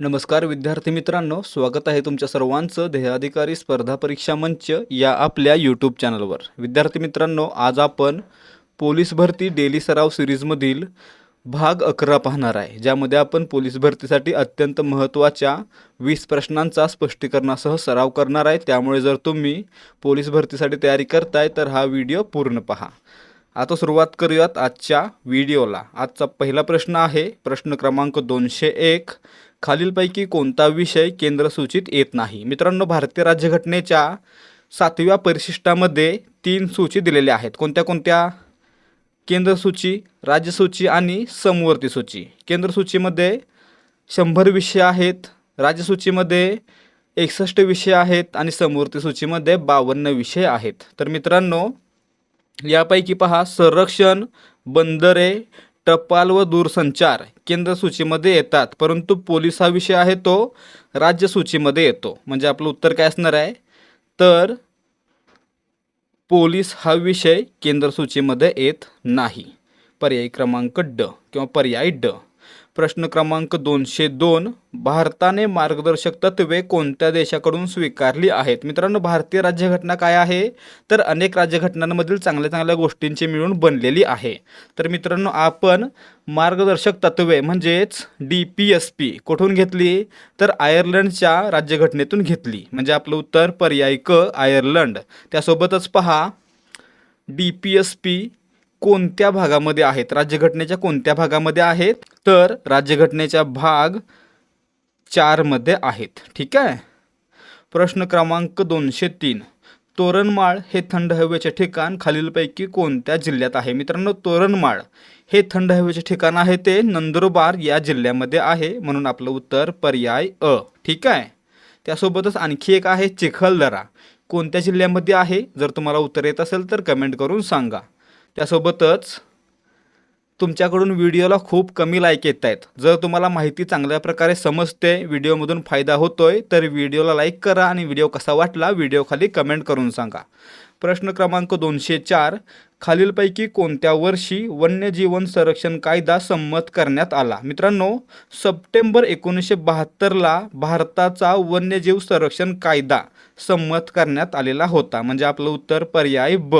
नमस्कार विद्यार्थी मित्रांनो. स्वागत आहे तुमच्या सर्वांचं ध्येयाधिकारी स्पर्धा परीक्षा मंच या आपल्या यूट्यूब चॅनलवर विद्यार्थी मित्रांनो आज आपण पोलीस भरती डेली सराव सिरीजमधील भाग अकरा पाहणार आहे. ज्यामध्ये आपण पोलीस भरतीसाठी अत्यंत महत्त्वाच्या वीस प्रश्नांचा स्पष्टीकरणासह सराव करणार आहे. त्यामुळे जर तुम्ही पोलीस भरतीसाठी तयारी करताय तर हा व्हिडिओ पूर्ण पहा. आता सुरुवात करूयात आजच्या व्हिडिओला. आजचा पहिला प्रश्न आहे प्रश्न क्रमांक दोनशे एक. खालीलपैकी कोणता विषय केंद्र सूचित येत नाही? मित्रांनो भारतीय राज्यघटनेच्या सातव्या परिशिष्टामध्ये तीन सूची दिलेल्या आहेत. कोणत्या कोणत्या? केंद्रसूची राज्यसूची आणि समवर्ती सूची. केंद्रसूचीमध्ये शंभर विषय आहेत राज्यसूचीमध्ये एकसष्ट विषय आहेत आणि समवर्ती सूचीमध्ये बावन्न विषय आहेत. तर मित्रांनो यापैकी पहा संरक्षण बंदरे टपाल व दूरसंचार केंद्र सूचीमध्ये येतात. परंतु पोलीस हा विषय आहे तो राज्य सूचीमध्ये येतो. म्हणजे आपलं उत्तर काय असणार आहे? तर पोलीस हा विषय केंद्र सूचीमध्ये येत नाही. पर्याय क्रमांक ड किंवा पर्याय ड. प्रश्न क्रमांक दोनशे दोन भारताने मार्गदर्शक तत्वे कोणत्या देशाकडून स्वीकारली आहेत? मित्रांनो भारतीय राज्यघटना काय आहे? तर अनेक राज्यघटनांमधील चांगल्या चांगल्या गोष्टींची मिळून बनलेली आहे. तर मित्रांनो आपण मार्गदर्शक तत्वे म्हणजेच डी पी एस पी कुठून घेतली? तर आयर्लंडच्या राज्यघटनेतून घेतली. म्हणजे आपलं उत्तर पर्याय क आयर्लंड. त्यासोबतच पहा डी पी एस पी कोणत्या भागामध्ये आहेत? राज्यघटनेच्या कोणत्या भागामध्ये आहेत? तर राज्यघटनेच्या भाग चारमध्ये आहेत. ठीक आहे? प्रश्न क्रमांक दोनशे तीन. तोरणमाळ हे थंड हवेचे ठिकाण. खालीलपैकी कोणत्या जिल्ह्यात आहे? मित्रांनो तोरणमाळ हे थंड हवेचे ठिकाण आहे ते नंदुरबार या जिल्ह्यामध्ये आहे म्हणून आपलं उत्तर पर्याय अ. ठीक आहे? त्यासोबतच आणखी एक आहे चिखलदरा. कोणत्या जिल्ह्यामध्ये आहे? जर तुम्हाला उत्तर येत असेल तर कमेंट करून सांगा. त्यासोबतच तुमच्याकडून व्हिडिओला खूप कमी लाईक येत आहेत. जर तुम्हाला माहिती चांगल्या प्रकारे समजते व्हिडिओमधून फायदा होतोय तर व्हिडिओला लाईक करा आणि व्हिडिओ कसा वाटला व्हिडिओखाली कमेंट करून सांगा. प्रश्न क्रमांक दोनशे चार खालीलपैकी कोणत्या वर्षी वन्यजीवन संरक्षण कायदा संमत करण्यात आला? मित्रांनो सप्टेंबर एकोणीसशे बहात्तरला भारताचा वन्यजीव संरक्षण कायदा संमत करण्यात आलेला होता. म्हणजे आपलं उत्तर पर्याय ब.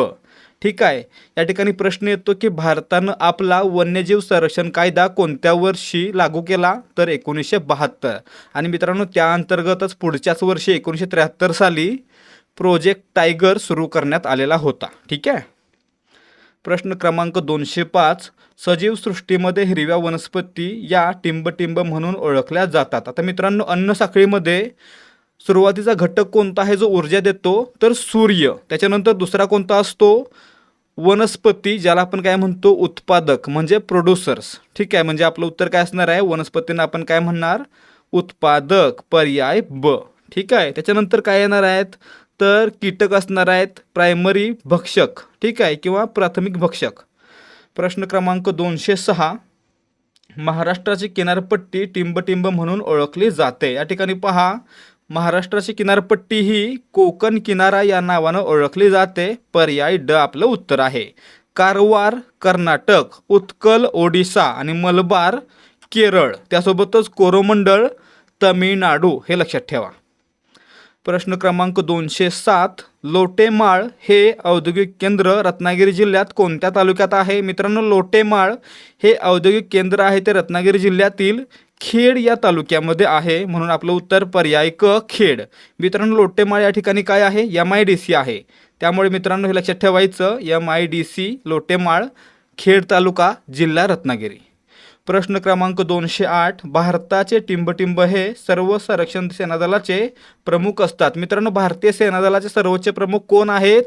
ठीक आहे. या ठिकाणी प्रश्न येतो की भारतानं आपला वन्यजीव संरक्षण कायदा कोणत्या वर्षी लागू केला? तर एकोणीसशे बहात्तर. आणि मित्रांनो त्या अंतर्गतच पुढच्याच वर्षी एकोणीसशे त्र्याहत्तर साली प्रोजेक्ट टायगर सुरू करण्यात आलेला होता. ठीक आहे? प्रश्न क्रमांक दोनशे पाच. सजीव सृष्टीमध्ये हिरव्या वनस्पती या टिंबटिंब म्हणून ओळखल्या जातात. आता मित्रांनो अन्न साखळीमध्ये सुरुवातीचा घटक कोणता आहे? जो ऊर्जा देतो तर सूर्य. त्याच्यानंतर दुसरा कोणता असतो? वनस्पती ज्याला आपण काय म्हणतो उत्पादक म्हणजे प्रोड्युसर्स ठीक आहे म्हणजे आपलं उत्तर काय असणार आहे? वनस्पतींना आपण काय म्हणणार? उत्पादक पर्याय ब. ठीक आहे त्याच्यानंतर काय येणार आहेत? तर कीटक असणार आहेत प्रायमरी भक्षक. ठीक आहे किंवा प्राथमिक भक्षक. प्रश्न क्रमांक दोनशे सहा. महाराष्ट्राची किनारपट्टी टिंबटिंब म्हणून ओळखली जाते. या ठिकाणी पहा महाराष्ट्राची किनारपट्टी ही कोकण किनारा या नावानं ओळखली जाते. पर्याय ड आपलं उत्तर आहे. कारवार कर्नाटक उत्कल ओडिसा आणि मलबार केरळ. त्यासोबतच कोरोमंडळ तमिळनाडू हे लक्षात ठेवा. प्रश्न क्रमांक दोनशे सात लोटेमाळ हे औद्योगिक केंद्र रत्नागिरी जिल्ह्यात कोणत्या तालुक्यात आहे? मित्रांनो लोटेमाळ हे औद्योगिक केंद्र आहे ते रत्नागिरी जिल्ह्यातील खेड या तालुक्यामध्ये आहे. म्हणून आपलं उत्तर पर्याय क खेड. मित्रांनो लोटेमाळ या ठिकाणी काय आहे? एम आय डी सी आहे. त्यामुळे मित्रांनो हे लक्षात ठेवायचं M I D C Lotemal Khed taluka जिल्हा रत्नागिरी. प्रश्न क्रमांक दोनशे आठ भारताचे टिंबटिंब हे सर्व संरक्षण सेनादलाचे प्रमुख असतात. मित्रांनो भारतीय सेनादलाचे सर्वोच्च प्रमुख कोण आहेत?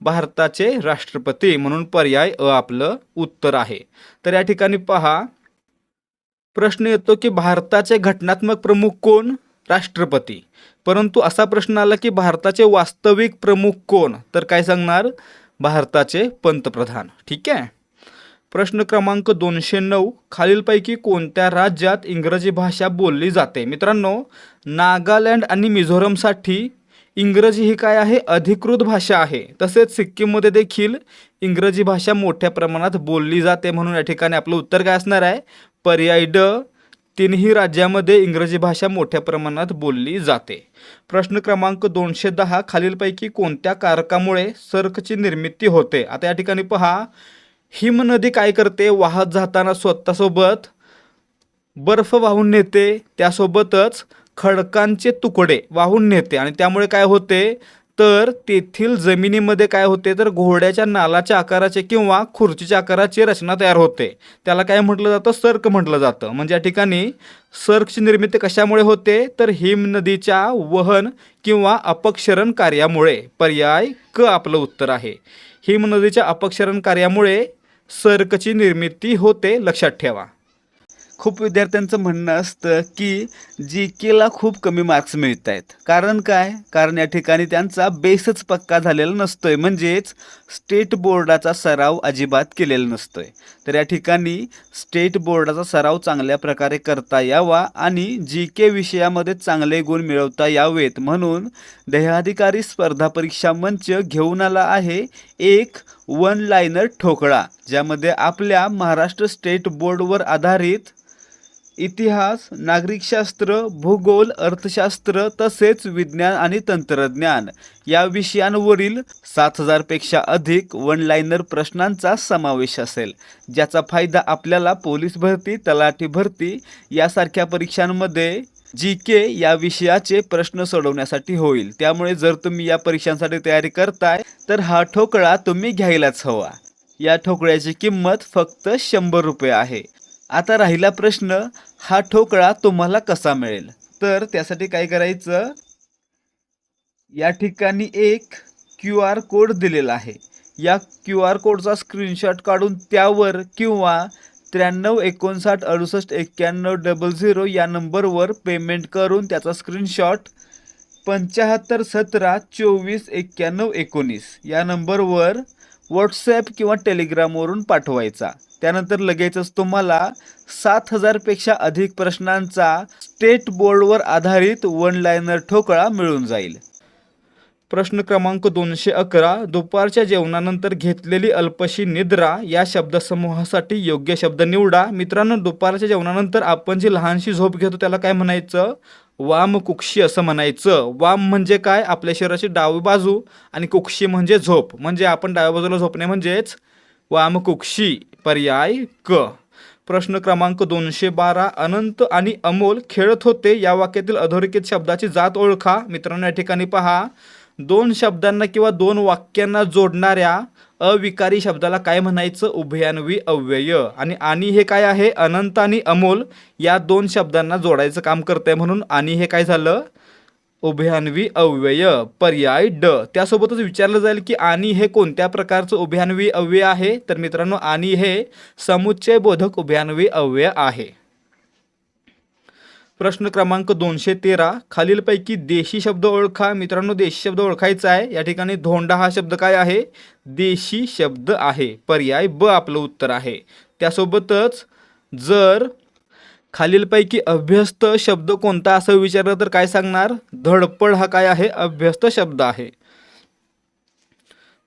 भारताचे राष्ट्रपती म्हणून पर्याय अ आपलं उत्तर आहे. तर या ठिकाणी पहा. प्रश्न येतो की भारताचे घटनात्मक प्रमुख कोण? राष्ट्रपती. परंतु असा प्रश्न आला की भारताचे वास्तविक प्रमुख कोण? तर काय सांगणार? भारताचे पंतप्रधान. ठीक आहे? प्रश्न क्रमांक दोनशे नऊ खालीलपैकी कोणत्या राज्यात इंग्रजी भाषा बोलली जाते? मित्रांनो नागालँड आणि मिझोरमसाठी इंग्रजी ही काय आहे? अधिकृत भाषा आहे. तसेच सिक्कीममध्ये देखील इंग्रजी भाषा मोठ्या प्रमाणात बोलली जाते म्हणून या ठिकाणी आपलं उत्तर काय असणार आहे? पर्याय ड तिन्ही राज्यामध्ये इंग्रजी भाषा मोठ्या प्रमाणात बोलली जाते. प्रश्न क्रमांक दोनशे दहा खालीलपैकी कोणत्या कारकामुळे सर्कची निर्मिती होते? आता या ठिकाणी पहा. हिम नदी काय करते? वाहत जाताना स्वतःसोबत बर्फ वाहून नेते. त्यासोबतच खडकांचे तुकडे वाहून नेते. आणि त्यामुळे काय होते? तर तेथील जमिनीमध्ये काय होते? तर घोड्याच्या नालाच्या आकाराचे किंवा खुर्चीच्या आकाराची रचना तयार होते. त्याला काय म्हटलं जातं? सर्क म्हटलं जातं. म्हणजे या ठिकाणी सर्कची निर्मिती कशामुळे होते? तर हिम नदीच्या वहन किंवा अपक्षरण कार्यामुळे. पर्याय क आपलं उत्तर आहे. हिम नदीच्या अपक्षरण कार्यामुळे सर्कची निर्मिती होते लक्षात ठेवा. खूप विद्यार्थ्यांचं म्हणणं असतं की जी केला खूप कमी मार्क्स मिळत आहेत कारण काय? कारण या ठिकाणी त्यांचा बेसच पक्का झालेला नसतो आहे म्हणजेच स्टेट बोर्डाचा सराव अजिबात केलेला नसतो आहे तर या ठिकाणी स्टेट बोर्डाचा सराव चांगल्या प्रकारे करता यावा आणि जी के विषयामध्ये चांगले गुण मिळवता यावेत. म्हणून देहाधिकारी स्पर्धा परीक्षा मंच घेऊन आला आहे एक वन लायनर ठोकळा ज्यामध्ये आपल्या महाराष्ट्र स्टेट बोर्डवर आधारित इतिहास नागरिकशास्त्र भूगोल अर्थशास्त्र तसेच विज्ञान आणि तंत्रज्ञान या विषयांवरील सात हजारपेक्षा अधिक वन लायनर प्रश्नांचा समावेश असेल. ज्याचा फायदा आपल्याला पोलीस भरती तलाठी भरती यासारख्या परीक्षांमध्ये जी के या विषयाचे प्रश्न सोडवण्यासाठी होईल. त्यामुळे जर तुम्ही या परीक्षांसाठी तयारी करताय तर हा ठोकळा तुम्ही घ्यायलाच हवा. या ठोकळ्याची किंमत फक्त शंभर रुपये आहे. आता राहिला प्रश्न हा ठोकळा तुम्हाला कसा मिळेल? तर त्यासाठी काय करायचं? या ठिकाणी एक क्यू आर कोड दिलेला आहे. या क्यू आर कोडचा स्क्रीनशॉट काढून त्यावर किंवा त्र्याण्णव एकोणसाठ अडुसष्ट एक्क्याण्णव डबल झिरो या नंबरवर पेमेंट करून त्याचा स्क्रीनशॉट पंच्याहत्तर सतरा चोवीस एक्क्याण्णव एकोणीस या नंबरवर व्हॉट्सॲप किंवा टेलिग्रामवरून पाठवायचा. त्यानंतर लगेचच तुम्हाला सात हजारपेक्षा अधिक प्रश्नांचा स्टेट बोर्डवर आधारित वन लायनर ठोकळा मिळून जाईल. प्रश्न क्रमांक दोनशे अकरा दुपारच्या जेवणानंतर घेतलेली अल्पशी निद्रा या शब्दसमूहासाठी योग्य शब्द निवडा. मित्रांनो दुपारच्या जेवणानंतर आपण जी लहानशी झोप घेतो त्याला काय म्हणायचं? वाम कुक्षी असं म्हणायचं. वाम म्हणजे काय? आपल्या शरीराची डावी बाजू आणि कुक्षी म्हणजे झोप. म्हणजे आपण डाव्या बाजूला झोपणे म्हणजेच वाम कुक्षी. पर्याय क. प्रश्न क्रमांक दोनशे बारा अनंत आणि अमोल खेळत होते. या वाक्यातील अधोरेखित शब्दाची जात ओळखा. मित्रांनो या ठिकाणी पहा. दोन शब्दांना किंवा दोन वाक्यांना जोडणाऱ्या अविकारी शब्दाला काय म्हणायचं? उभयान्वी अव्यय. आणि आणि हे काय आहे? अनंत आणि अमोल या दोन शब्दांना जोडायचं काम करतंय म्हणून. आणि हे काय झालं? उभयान्वी अव्यय पर्याय ड. त्यासोबतच विचारलं जाईल की आणि हे कोणत्या प्रकारचं उभयान्वी अव्यय आहे? तर मित्रांनो आणि हे समुच्चय बोधक उभयान्वी अव्यय आहे. प्रश्न क्रमांक दोनशे तेरा. खालीलपैकी देशी शब्द ओळखा. मित्रांनो देशी शब्द ओळखायचा आहे. या ठिकाणी धोंडा हा शब्द काय आहे? देशी शब्द आहे. पर्याय ब आपलं उत्तर आहे. त्यासोबतच जर खालीलपैकी अभ्यस्त शब्द कोणता असं विचारलं तर काय सांगणार? धडपड हा काय आहे? अभ्यस्त शब्द आहे.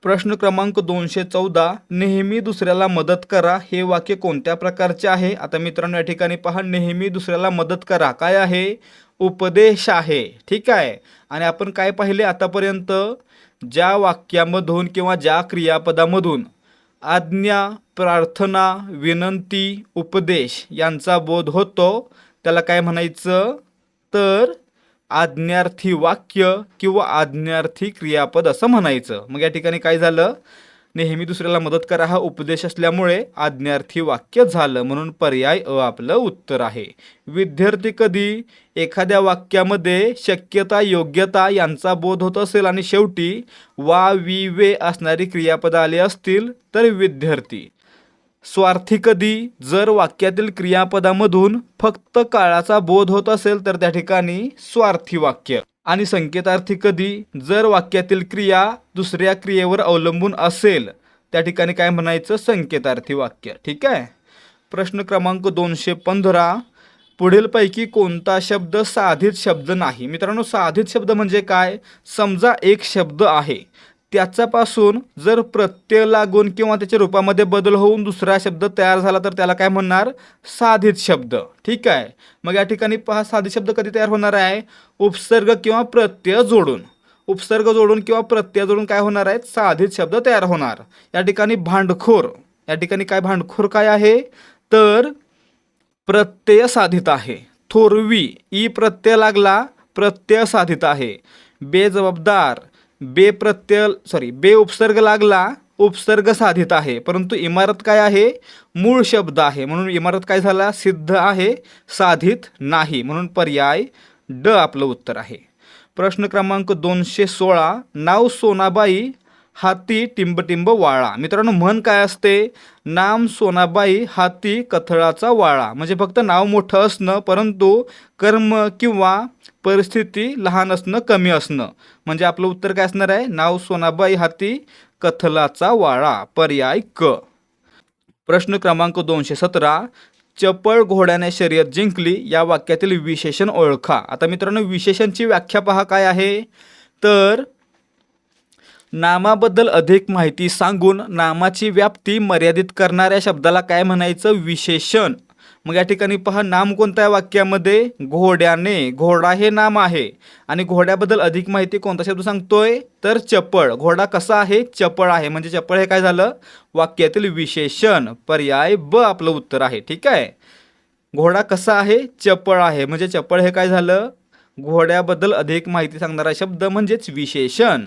प्रश्न क्रमांक दोनशे चौदा नेहमी दुसऱ्याला मदत करा हे वाक्य कोणत्या प्रकारचे आहे? आता मित्रांनो या ठिकाणी पहा नेहमी दुसऱ्याला मदत करा. काय आहे? उपदेश आहे. ठीक आहे? आणि आपण काय पाहिले आतापर्यंत? ज्या वाक्यामधून किंवा ज्या क्रियापदामधून आज्ञा प्रार्थना विनंती उपदेश यांचा बोध होतो त्याला काय म्हणायचं? तर आज्ञार्थी वाक्य किंवा आज्ञार्थी क्रियापद असं म्हणायचं. मग या ठिकाणी काय झालं? नेहमी दुसऱ्याला मदत करा हा उपदेश असल्यामुळे आज्ञार्थी वाक्य झालं म्हणून पर्याय अ आपलं उत्तर आहे. विद्यार्थी कधी एखाद्या वाक्यामध्ये शक्यता योग्यता यांचा बोध होत असेल आणि शेवटी वा वि वे असणारी क्रियापदं आली असतील तर विद्यार्थी स्वार्थी कधी जर वाक्यातील क्रियापदामधून फक्त काळाचा बोध होत असेल तर त्या ठिकाणी स्वार्थी वाक्य. आणि संकेतार्थी कधी जर वाक्यातील क्रिया दुसऱ्या क्रियेवर अवलंबून असेल त्या ठिकाणी काय म्हणायचं? संकेतार्थी वाक्य. ठीक आहे? प्रश्न क्रमांक दोनशे पंधरा. पुढीलपैकी कोणता शब्द साधित शब्द नाही? मित्रांनो साधित शब्द म्हणजे काय? समजा एक शब्द आहे. त्याच्यापासून जर प्रत्यय लागून किंवा त्याच्या रूपामध्ये बदल होऊन दुसरा शब्द तयार झाला तर त्याला काय म्हणणार? साधित शब्द. ठीक आहे? मग या ठिकाणी पहा साधित शब्द कधी तयार होणार आहे? उपसर्ग किंवा प्रत्यय जोडून. उपसर्ग जोडून किंवा प्रत्यय जोडून काय होणार आहेत साधित शब्द तयार होणार. या ठिकाणी भांडखोर. या ठिकाणी काय भांडखोर काय आहे? तर प्रत्यय साधित आहे. थोरवी. ई प्रत्यय लागला प्रत्यय साधित आहे. बेजबाबदार. बे प्रत्यय सॉरी बे उपसर्ग लागला उपसर्ग साधित आहे. परंतु इमारत काय आहे? मूळ शब्द आहे. म्हणून इमारत काय झाला? सिद्ध आहे साधित नाही. म्हणून पर्याय ड आपलं उत्तर आहे. प्रश्न क्रमांक दोनशे सोळा नाव सोनाबाई हाती टिंबटिंब वाळा. मित्रांनो म्हण काय असते? नाम सोनाबाई हाती कथळाचा वाळा. म्हणजे फक्त नाव मोठं असणं परंतु कर्म किंवा परिस्थिती लहान असणं कमी असणं. म्हणजे आपलं उत्तर काय असणार आहे? नाव सोनाबाई हाती कथलाचा वाळा पर्याय क. प्रश्न क्रमांक दोनशे सतरा. चपळ घोड्याने शर्यत जिंकली या वाक्यातील विशेषण ओळखा. आता मित्रांनो विशेषणची व्याख्या पहा काय आहे? तर नामाबद्दल अधिक माहिती सांगून नामाची व्याप्ती मर्यादित करणाऱ्या शब्दाला काय म्हणायचं? विशेषण. मग या ठिकाणी पहा नाम कोणत्या वाक्यामध्ये? घोड्याने. घोडा हे नाम आहे. आणि घोड्याबद्दल अधिक माहिती कोणता शब्द सांगतोय? तर चपळ. घोडा कसा आहे? चपळ आहे. म्हणजे चपळ हे काय झालं? वाक्यातील विशेषण. पर्याय ब आपलं उत्तर आहे. ठीक आहे? घोडा कसा आहे? चपळ आहे. म्हणजे चपळ हे काय झालं? घोड्याबद्दल अधिक माहिती सांगणारा शब्द म्हणजेच विशेषण.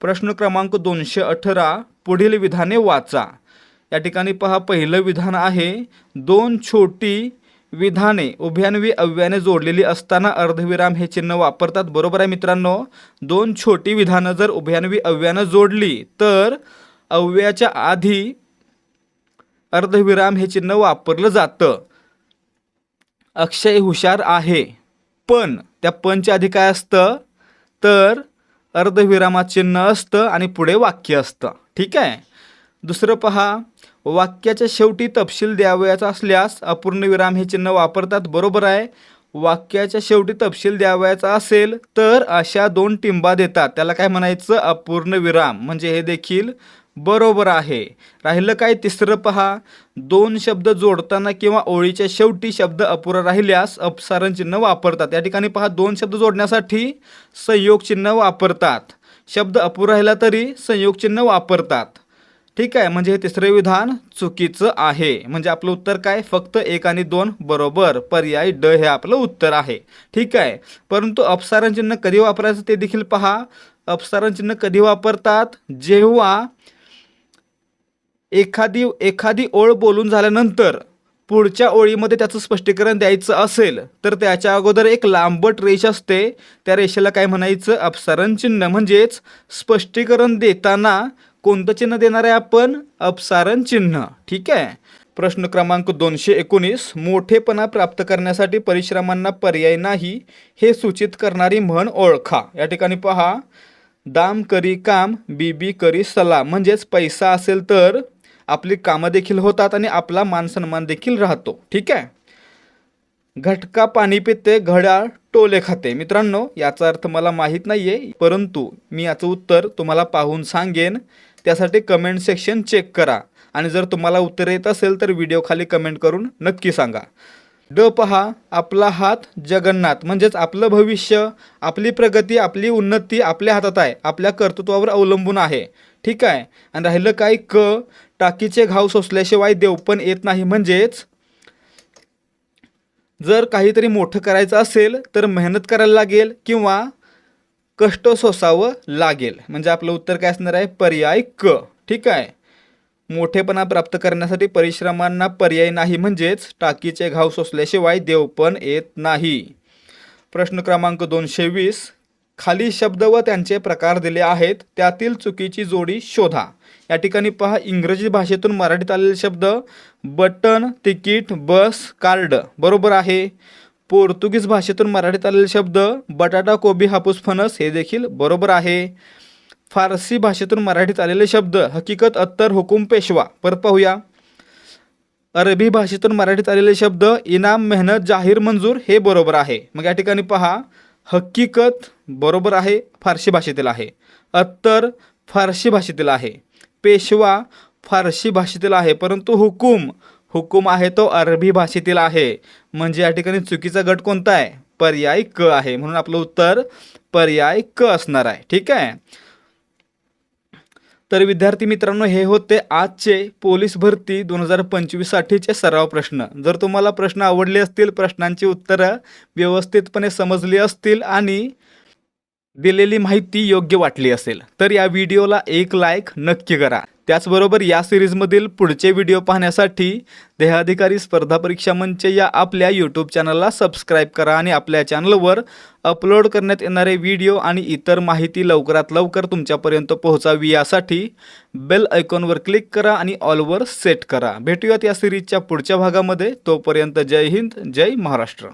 प्रश्न क्रमांक दोनशे अठरा. पुढील विधाने वाचा. या ठिकाणी पहा पहिलं विधान आहे दोन छोटी विधाने उभ्यान्वी अव्याने जोडलेली असताना अर्धविराम हे चिन्ह वापरतात. बरोबर आहे मित्रांनो? दोन छोटी विधानं जर उभ्यान्वी अव्यानं जोडली तर अव्याच्या आधी अर्धविराम हे चिन्ह वापरलं जातं. अक्षय हुशार आहे पण त्या पणच्या आधी काय असतं? तर अर्धविरामात चिन्ह असतं आणि पुढे वाक्य असतं. ठीक आहे? दुसरं पहा वाक्याच्या शेवटी तपशील द्यावयाचा असल्यास अपूर्ण विराम हे चिन्ह वापरतात बरोबर आहे. वाक्याच्या शेवटी तपशील द्यावयाचा असेल तर अशा दोन टिंबा देतात. त्याला काय म्हणायचं? अपूर्ण विराम म्हणजे हे देखील बरोबर आहे. राहिलं काय? तिसरं पहा. दोन शब्द जोडताना किंवा ओळीच्या शेवटी शब्द अपुरा राहिल्यास अपसारण चिन्ह वापरतात. या ठिकाणी पहा दोन शब्द जोडण्यासाठी संयोग चिन्ह वापरतात. शब्द अपुरा राहिला तरी संयोग चिन्ह वापरतात. ठीक आहे म्हणजे हे तिसरे विधान चुकीचं आहे. म्हणजे आपलं उत्तर काय? फक्त एक आणि दोन बरोबर. पर्याय ड हे आपलं उत्तर आहे. ठीक आहे. परंतु अपसारण चिन्ह कधी वापरायचं ते देखील पहा. अपसारण चिन्ह कधी वापरतात? जेव्हा एखादी एखादी ओळ बोलून झाल्यानंतर पुढच्या ओळीमध्ये त्याचं स्पष्टीकरण द्यायचं असेल तर त्याच्या अगोदर एक लांबट रेष असते. त्या रेषेला काय म्हणायचं? अपसारण चिन्ह. म्हणजेच स्पष्टीकरण देताना कोणतं चिन्ह देणार आहे आपण? अपसारण चिन्ह. ठीक आहे? प्रश्न क्रमांक दोनशे एकोणीस. मोठेपणा प्राप्त करण्यासाठी परिश्रमांना पर्याय नाही हे सूचित करणारी म्हण ओळखा. या ठिकाणी पहा. दाम करी काम बीबी करी सला म्हणजेच पैसा असेल तर आपली कामं देखील होतात आणि आपला मानसन्मान देखील राहतो. ठीक आहे? घटका पाणी पिते घड्याळ टोले खाते. मित्रांनो याचा अर्थ मला माहीत नाही आहे परंतु मी याचं उत्तर तुम्हाला पाहून सांगेन. त्यासाठी कमेंट सेक्शन चेक करा. आणि जर तुम्हाला उत्तर येत असेल तर व्हिडिओ खाली कमेंट करून नक्की सांगा. ड पहा आपला हात जगन्नाथ म्हणजेच आपलं भविष्य आपली प्रगती आपली उन्नती आपल्या हातात आहे आपल्या कर्तृत्वावर अवलंबून आहे. ठीक आहे? आणि राहिलं काय? क टाकीचे घाव सोसल्याशिवाय देवपण येत नाही. म्हणजेच जर काहीतरी मोठं करायचं असेल तर मेहनत करायला लागेल किंवा कष्ट सोसावं लागेल. म्हणजे आपलं उत्तर काय असणार आहे? पर्याय क. ठीक आहे? मोठेपणा प्राप्त करण्यासाठी परिश्रमांना पर्याय नाही म्हणजेच टाकीचे घाव सोसल्याशिवाय देवपण येत नाही. प्रश्न क्रमांक दोनशे वीस खाली शब्द व त्यांचे प्रकार दिले आहेत. त्यातील चुकीची जोडी शोधा. या ठिकाणी पहा इंग्रजी भाषेतून मराठीत आलेले शब्द बटन तिकीट बस कार्ड. बरोबर आहे? पोर्तुगीज भाषेतून मराठीत आलेले शब्द बटाटा कोबी हापूस फणस हे देखील बरोबर आहे. फारसी भाषेतून मराठीत आलेले शब्द हकीकत अत्तर हुकुम पेशवा परत पाहूया. अरबी भाषेतून मराठीत आलेले शब्द इनाम मेहनत जाहीर मंजूर हे बरोबर आहे. मग या ठिकाणी पहा हकीकत बरोबर आहे फारसी भाषेतील आहे. अत्तर फारसी भाषेतील आहे. पेशवा फारसी भाषेतील आहे. परंतु हुकूम हुकूम आहे तो अरबी भाषेतील आहे. म्हणजे या ठिकाणी चुकीचा गट कोणता आहे? पर्याय क आहे. म्हणून आपलं उत्तर पर्याय क असणार आहे. ठीक आहे? तर विद्यार्थी मित्रांनो हे होते आजचे पोलीस भरती दोन हजार पंचवीससाठीचे सराव प्रश्न. जर तुम्हाला प्रश्न आवडले असतील प्रश्नांची उत्तरं व्यवस्थितपणे समजली असतील आणि दिलेली माहिती योग्य वाटली असेल तर या व्हिडिओला एक लाईक नक्की करा. त्याचबरोबर या सिरीजमधील पुढचे व्हिडिओ पाहण्यासाठी देहाधिकारी स्पर्धा परीक्षा मंच या आपल्या यूट्यूब चॅनलला सबस्क्राईब करा आणि आपल्या चॅनलवर अपलोड करण्यात येणारे व्हिडिओ आणि इतर माहिती लवकरात लवकर तुमच्यापर्यंत पोहोचावी. यासाठी बेल आयकॉनवर क्लिक करा आणि ऑलवर सेट करा. भेटूयात या सिरीजच्या पुढच्या भागामध्ये. तोपर्यंत जय हिंद जय महाराष्ट्र.